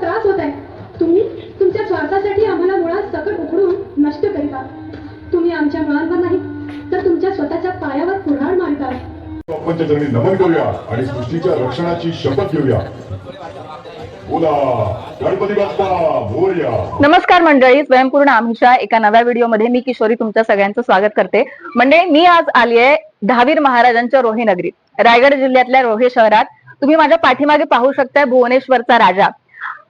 त्रास होत आहे. तुम्ही तुमच्या स्वार्थासाठी आम्हाला मुळात सकट उकडून नष्ट करीता. तुम्ही आमच्या मुळांवर नाही तर तुमच्या स्वतःच्या पायावर कुऱ्हाड मारता. पंचचरणी नमन करूया आणि सृष्टीच्या रक्षणाची शपथ घेऊया. बोला गणपती बाप्पा मोरया नमस्कार मंडळी स्वयंपूर्ण आमच्या एका नव्या व्हिडिओमध्ये मी किशोरी तुमच्या सगळ्यांचं स्वागत करते. मंडळी मी आज आली आहे दहावीर महाराजांच्या रोहे नगरीत. रायगड जिल्ह्यातल्या रोहे शहरात. तुम्ही माझ्या पाठीमागे पाहू शकताय भुवनेश्वरचा राजा.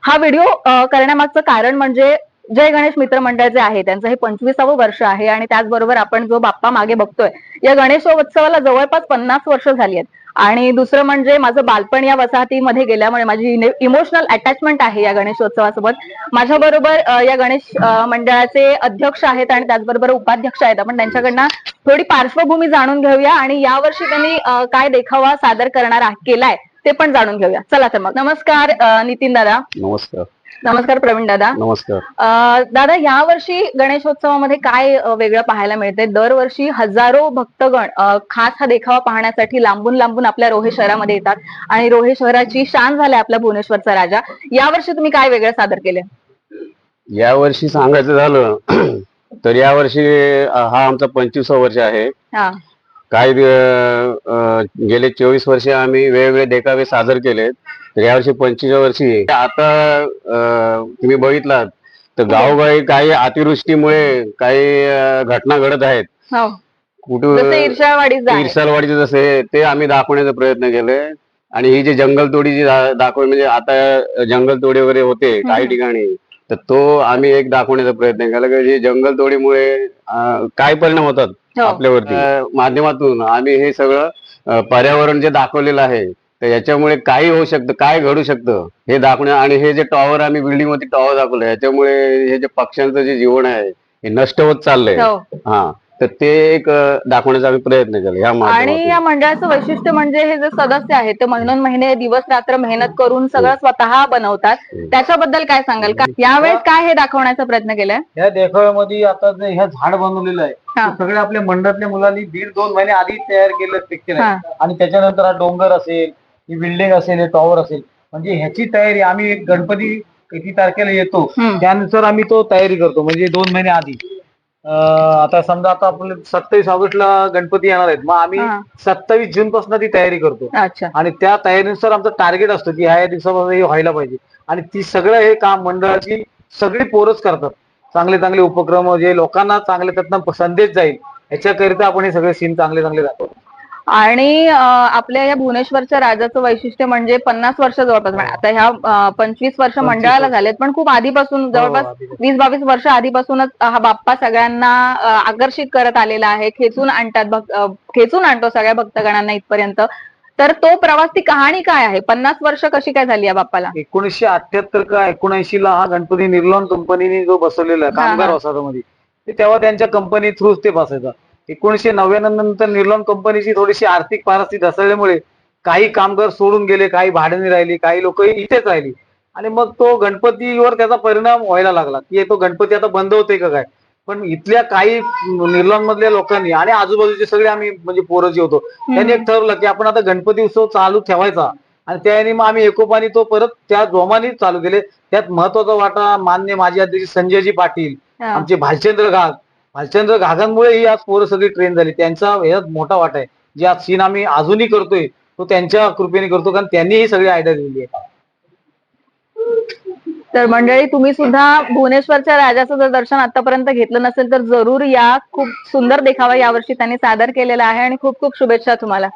हा व्हिडिओ करण्यामागचं कारण म्हणजे जय गणेश मित्र मंडळ जे आहे त्यांचं हे पंचवीसावं वर्ष आहे आणि त्याचबरोबर आपण जो बाप्पा मागे बघतोय या गणेशोत्सवाला जवळपास पन्नास वर्ष झाली आहेत. आणि दुसरं म्हणजे माझं बालपण या वसाहतीमध्ये गेल्यामुळे माझी इमोशनल अटॅचमेंट आहे या गणेशोत्सवासोबत. माझ्याबरोबर या गणेश मंडळाचे अध्यक्ष आहेत आणि त्याचबरोबर उपाध्यक्ष आहेत. आपण त्यांच्याकडनं थोडी पार्श्वभूमी जाणून घेऊया आणि यावर्षी त्यांनी काय देखावा सादर करणार केलाय. ते पण जाणून घेऊया. चला तर मग. नमस्कार नितीन दादा. नमस्कार. नमस्कार प्रवीण दादा. नमस्कार. दादा यावर्षी गणेशोत्सवामध्ये काय वेगळं पाहायला मिळतंय? दरवर्षी हजारो भक्तगण खास हा देखावा पाहण्यासाठी लांबून लांबून आपल्या रोहे शहरामध्ये येतात आणि रोहे शहराची शान झालाय आपला भुवनेश्वरचा राजा. यावर्षी तुम्ही काय वेगळं सादर केले या वर्षी सांगायचं झालं तर या वर्षी हा आमचा पंचवीस वर्ष आहे. हा काही गेले चोवीस वर्षे आम्ही वेगवेगळे देखावे सादर केलेत तर यावर्षी पंचवीस वर्षी आता तुम्ही बघितलात तर गावोगावी काही अतिवृष्टीमुळे काही घटना घडत आहेत. हो. जसं कुठं जसे ते आम्ही दाखवण्याचा प्रयत्न केले. आणि ही जी जंगलतोडी जी दाखव म्हणजे आता जंगलतोडी वगैरे होते काही. ठिकाणी तर तो आम्ही एक दाखवण्याचा प्रयत्न केला. की जंगलतोडीमुळे काय परिणाम होतात? हो. आपल्यावरती. अं, माध्यमातून. आम्ही हे सगळं पर्यावरण जे दाखवलेलं आहे तर याच्यामुळे काही होऊ शकतं काय घडू शकतं हे दाखवण्या आणि हे जे टॉवर आम्ही बिल्डिंगमध्ये टॉवर दाखवलं याच्यामुळे हे जे पक्ष्यांचं जे जीवन आहे हे नष्ट होत चाललंय. हो. हा. तर ते एक दाखवण्याचा आम्ही प्रयत्न केला ह्या आणि या मंडळाचं वैशिष्ट्य म्हणजे हे जे सदस्य आहेत ते महिनोन महिने दिवस रात्र मेहनत करून सगळं स्वतः बनवतात. त्याच्याबद्दल काय सांगाल? का यावेळेस काय हे दाखवण्याचा प्रयत्न केलाय? या देखाव्यामध्ये आता जे हे झाड बनवलेलं आहे हा. ते सगळे आपल्या मंडळातल्या मुलांनी दीड दोन महिने आधी तयार केलं पिक्चर हा. आहे आणि त्याच्यानंतर हा डोंगर असेल ही बिल्डिंग असेल हे टॉवर असेल. म्हणजे ह्याची तयारी आम्ही एक गणपती किती तारखेला येतो. त्यानुसार आम्ही तो तयारी करतो म्हणजे दोन महिने आधी. आता समजा आता आपले सत्तावीस ऑगस्टला गणपती येणार आहेत. मग आम्ही हा. सत्तावीस जून पासून ती तयारी करतो. अच्छा. आणि त्या तयारीनुसार आमचं टार्गेट असतं की ह्या दिवसामध्ये हे व्हायला पाहिजे. आणि ती सगळं हे काम मंडळाची सगळी पोरच करतात. चांगले चांगले उपक्रम जे लोकांना चांगले त्यातनं संदेश जाईल. याच्याकरिता आपण हे सगळे सीन चांगले चांगले दाखवतो. आणि आपल्या या भुवनेश्वरच्या राजाचं वैशिष्ट्य म्हणजे पन्नास वर्ष जवळपास. म्हणजे आता ह्या पंचवीस वर्ष मंडळाला. झालेत पण खूप आधीपासून जवळपास आधीपासून. वीस बावीस वर्ष आधीपासूनच हा बाप्पा सगळ्यांना आकर्षित करत आलेला आहे. खेचून आणतात खेचून आणतो सगळ्या भक्तगणांना इथपर्यंत. तर तो प्रवास ती कहाणी काय आहे? पन्नास वर्ष कशी काय झाली या बाप्पाला? एकोणीसशे अठ्याहत्तर का एकोणऐंशी ला हा गणपती निर्लॉन कंपनीने जो बसवलेला हा, हा. कामगार वसाहतमध्ये तेव्हा त्यांच्या कंपनी थ्रूच ते बसायचा. एकोणीसशे नव्याण्णव नंतर निर्लॉन कंपनीची थोडीशी आर्थिक परिस्थिती ढसळल्यामुळे काही कामगार सोडून गेले काही भाड्याने राहिली काही लोक इथेच राहिली. आणि मग तो गणपतीवर त्याचा परिणाम व्हायला लागला. की तो गणपती आता बंद होते का काय? पण इथल्या काही निर्लॉन मधल्या लोकांनी आणि आजूबाजूचे सगळे आम्ही म्हणजे पोरं जे होतो त्यांनी एक ठरवलं की आपण आता गणपती उत्सव चालू ठेवायचा. आणि त्याने मग आम्ही एकोपाने तो परत त्या जोमाने चालू केले. त्यात महत्त्वाचा वाटा मान्य माजी अध्यक्ष संजयजी पाटील. आमचे भालचंद्र घाग भालचंद्र घागांमुळे ही आज पोरं सगळी ट्रेन झाली. त्यांचा ह्यात मोठा वाटा आहे. जे आज सीन आम्ही अजूनही करतोय तो त्यांच्या कृपेने करतो कारण त्यांनी ही सगळी आयडिया दिली आहे. तर मंडळी तुम्ही सुद्धा भुवनेश्वरच्या राजाचं जर दर्शन आतापर्यंत घेतलं नसेल तर जरूर या. खूप सुंदर देखावा यावर्षी त्यांनी सादर केलेला आहे आणि खूप खूप शुभेच्छा तुम्हाला.